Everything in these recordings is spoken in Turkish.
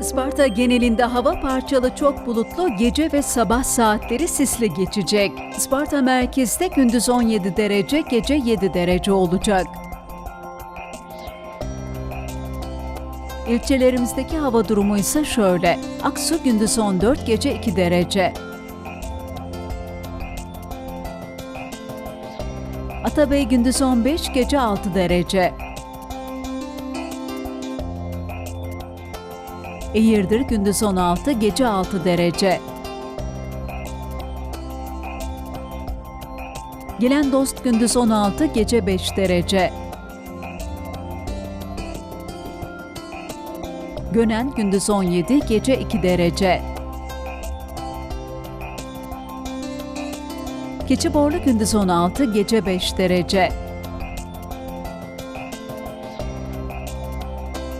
Isparta genelinde hava parçalı çok bulutlu, gece ve sabah saatleri sisli geçecek. Isparta merkezde gündüz 17 derece, gece 7 derece olacak. İlçelerimizdeki hava durumu ise şöyle. Aksu gündüz 14, gece 2 derece. Atabey gündüz 15, gece 6 derece. Eğirdir gündüz 16, gece 6 derece. Gelen dost gündüz 16, gece 5 derece. Gönen gündüz 17, gece 2 derece. Keçiborlu gündüz 16, gece 5 derece.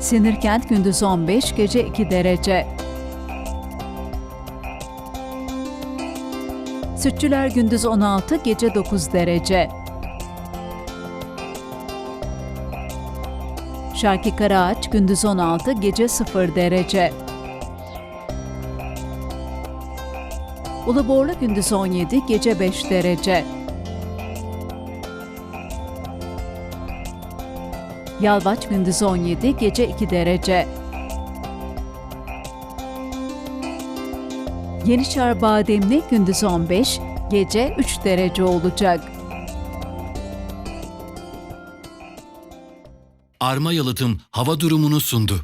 Sinirkent gündüz 15, gece 2 derece. Sütçüler gündüz 16, gece 9 derece. Şarkı Karaağaç gündüz 16, gece 0 derece. Uluborlu gündüz 17, gece 5 derece. Yalvaç gündüz 17, gece 2 derece. Yeniçar Bademli gündüz 15, gece 3 derece olacak. Arma Yalıtım hava durumunu sundu.